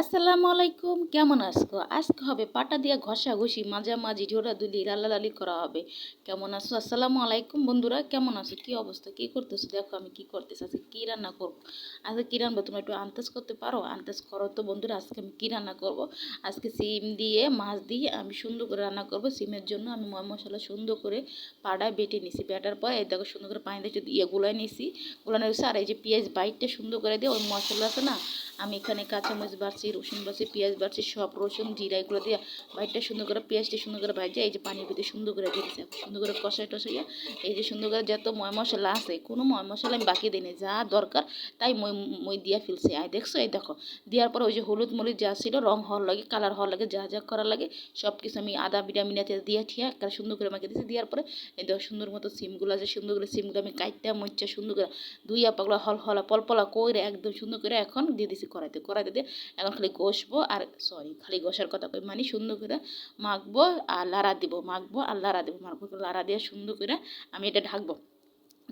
আসসালামু আলাইকুম, কেমন আছো? আজকে হবে পাটা দিয়া ঘষা ঘষি মাঝামাঝি ঢোড়াধুলি লালালালি করা হবে। কেমন আছো? আসসালামু আলাইকুম বন্ধুরা, কেমন আছো? কি অবস্থা? কি করতেছো? দেখো আমি কি করতেছি, আজকে কী রান্না করব? আজকে কী রান্না? তোমরা একটু আন্দাজ করতে পারো? আন্দাজ করো তো বন্ধুরা, আজকে আমি কী রান্না করব? আজকে সিম দিয়ে, মাছ দিয়ে আমি সুন্দর করে রান্না করব। সিমের জন্য আমি ময় মশলা সুন্দর করে পাড়ায় বেটে নিছি। বেটার পর এই দেখো সুন্দর করে পানি দিয়ে ইয়ে গুলাই নিছি। গুলানো আর এই যে পেঁয়াজ বাইটটা সুন্দর করে দিয়ে ওই মশলা আছে না, আমি এখানে কাঁচামরিচ বাড়ছি রসুন বাড়ছি পেঁয়াজ বাড়ছি সব রসুন, জিরা এগুলো দিয়ে বাইটটা সুন্দর করে, পেঁয়াজটা সুন্দর করে ভাজে, এই যে পানির ভিতরে সুন্দর করে দিয়ে দিচ্ছে সুন্দর করে কষাই টসাইয়া এই যে সুন্দর করে যত ময় মশলা আছে, কোনো ময় মশলা আমি বাকি দিই যা দরকার তাই মই মই দিয়া ফেলছে। আই দেখছ, এই দেখো দেওয়ার পর ওই যে হলুদ মরিচ যা ছিল, রং হওয়ার লাগে কালার হওয়ার লাগে, যা যা করার লাগে সব কিছু আমি আদা বিটা মিনাতে দিয়ে ঠিয়া, একটা সুন্দর করে আমাকে দিয়েছি দেওয়ার পরে এই দেখো, সুন্দর মতো সিমগুলো আছে সুন্দর করে সিমগুলো আমি কাইটটা মরিচা সুন্দর করে দুইয়া পাগলা হল হলা পলপলা করে একদম সুন্দর করে এখন দিয়ে দিছি কড়াইতে। কড়াইতে দিয়ে এখন খালি কষবো আর সরি খালি কষার কথা কই মানে সুন্দর করে মাখবো আর লাড়া দিব, মাখবো আর লাড়া দিব, মাখবো, লাড়া দিয়ে সুন্দর করে আমি এটা ঢাকবো।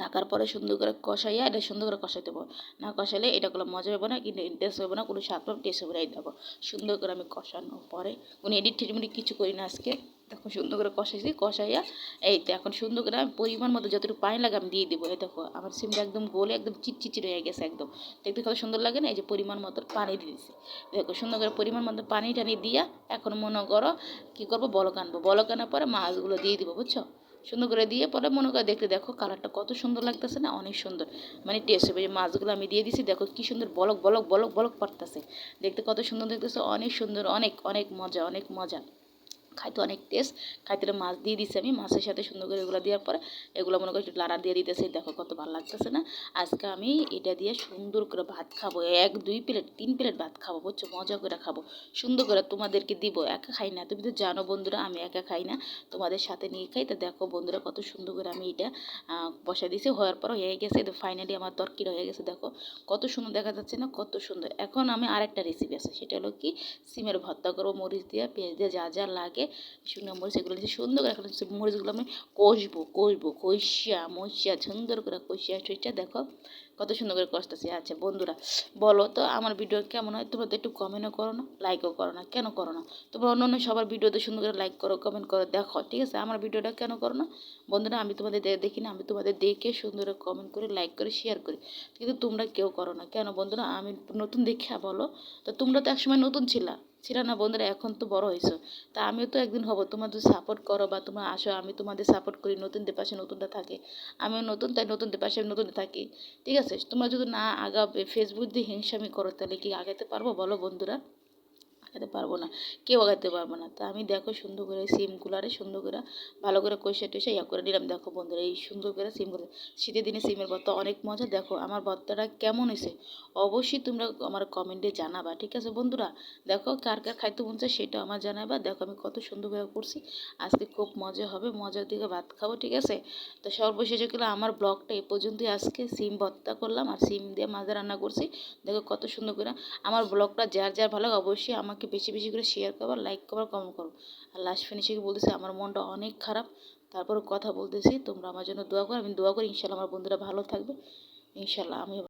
ঢাকার পরে সুন্দর করে কষাইয়া এটা সুন্দর করে কষাই দেবো না কষাইলে এটা কোনো মজা হবে না, কিন্তু টেস্ট হবে না, কোনো স্বাদ পাবে টেস্ট হবে না দেখো সুন্দর করে আমি কষানোর পরে, কোনো এডিট টেডিট কিছু করি না আজকে। দেখো সুন্দর করে কষাইছি, কষাইয়া এই তো এখন সুন্দর করে আমি পরিমাণ মতো যতটুকু পানি লাগে আমি দিয়ে দেবো। এই দেখো, আমার সিমটা একদম গোলে একদম চিটচিচি হয়ে গেছে একদম। দেখতে কত সুন্দর লাগে না? এই যে পরিমাণ মতো পানি দিয়ে দিচ্ছি দেখো সুন্দর করে পরিমাণ মতো পানি টানি দিয়া এখন মনে করো কী করব? বলক আনব। বলক আনার পরে মাছগুলো দিয়ে দিব, বুঝছ? সুন্দর করে দিয়ে পরে মনে করে দেখতে দেখো কালারটা কত সুন্দর লাগতেছে না? অনেক সুন্দর। মানে টেস্ট হবে মাছগুলো আমি দিয়ে দিছি, দেখো কি সুন্দর বলক বলক বলক বলক পড়তেছে। দেখতে কত সুন্দর দেখতেছে, অনেক সুন্দর, অনেক অনেক মজা অনেক মজা। খাইতে অনেক টেস্ট খাইতে মাছ দিয়ে দিছি আমি, মাছের সাথে সুন্দর করে এগুলো দেওয়ার পরে এগুলো মনে করি লাড়া দিয়ে দিতেছি। দেখো কত ভালো লাগতেছে না? আজকে আমি এটা দিয়ে সুন্দর করে ভাত খাব, এক, দুই প্লেট, তিন প্লেট ভাত খাব, বুঝছ? মজা করে খাব। সুন্দর করে তোমাদেরকে দিব, একা খাই না। তুমি তো জানো বন্ধুরা, আমি একা খাই না। তোমাদের সাথে নিয়ে খাই, তো দেখো বন্ধুরা কত সুন্দর করে আমি এটা বসা দিয়েছি হওয়ার পর হয়ে গেছে, তো ফাইনালি আমার তরকিটা হয়ে গেছে, দেখো। কত সুন্দর দেখা যাচ্ছে না? কত সুন্দর। এখন আমি আরেকটা রেসিপি আছে, সেটা হলো কি? সিমের ভর্তা করব, মরিচ দিয়ে, পেঁয়াজ দিয়ে, যা যা লাগে শুকনো মরিচ এগুলো দিয়ে সুন্দর করে এখন মরিচগুলো আমি কষবো কষবো, কষিয়া মশিয়া সুন্দর করে কষিয়া টষিয়া দেখো কত সুন্দর করে কষতেছি। আচ্ছা বন্ধুরা, বলো তো আমার ভিডিও কেমন হয়? তোমরা তো একটু কমেন্টও করো না লাইকও করো না, কেন করো না? তোমরা অন্য অন্য সবার ভিডিওতে সুন্দর করে লাইক করো কমেন্ট করো, দেখো, ঠিক আছে? আমার ভিডিওটা কেন করো না? বন্ধুরা, আমি তোমাদের দেখি না, আমি তোমাদের দেখে সুন্দর করে কমেন্ট করে লাইক করে শেয়ার করি। কিন্তু তোমরা কেউ করো না। কেন বন্ধুরা, আমি নতুন দেখে বলো, তো তোমরা তো একসময় নতুন ছিলা। ছিল না বন্ধুরা, এখন তো বড় হয়েছো। তা আমিও তো একদিন হব, তোমরা যদি সাপোর্ট করো বা তোমরা আসো, আমি তোমাদের সাপোর্ট করি নতুনদের পাশে নতুনটা থাকে। আমিও নতুন, তাই নতুনদের পাশে নতুন থাকি। ঠিক আছে? তোমরা যদি না আগাবে ফেসবুক দিয়ে হিংসামি করো, তাহলে কি আগাতে পারব? বলো বন্ধুরা। আগাতে পারব না, কেউ আগাতে পারব না। তা আমি দেখো সুন্দর করে সিমগুলারে সুন্দর করে ভালো করে কষে টষে ইয়া করে নিলাম। দেখো বন্ধুরা, এই সুন্দর করে সিমগুলো শীতের দিনে সিমের ভর্তা অনেক মজা। দেখো আমার ভর্তাটা কেমন হয়েছে, অবশ্যই তোমরা আমার কমেন্টে জানাবা, ঠিক আছে বন্ধুরা? দেখো কার কার খাইতে মন চায় সেটা আমার জানাবা। দেখো আমি কত সুন্দরভাবে করছি, আজকে খুব মজা হবে। মজার দিকে ভাত খাব, ঠিক আছে? তো সর্বশেষে গেলে আমার ব্লগটা এ পর্যন্তই। আজকে সিম ভর্তা করলাম আর সিম দিয়ে মাঝে রান্না করছি। দেখো কত সুন্দর করে আমার ব্লগটা যার যার ভালো অবশ্যই আমাকে আমাকে বেশি বেশি করে শেয়ার করবার লাইক করবার কমেন্ট করো আর লাস্ট ফিনিশিংয়ে বলতেছি, আমার মনটা অনেক খারাপ। তারপর কথা বলতেছি, তোমরা আমার জন্য দোয়া করো, আমি দোয়া করি, ইনশাল্লাহ আমার বন্ধুরা ভালো থাকবে। ইনশাল্লাহ আমি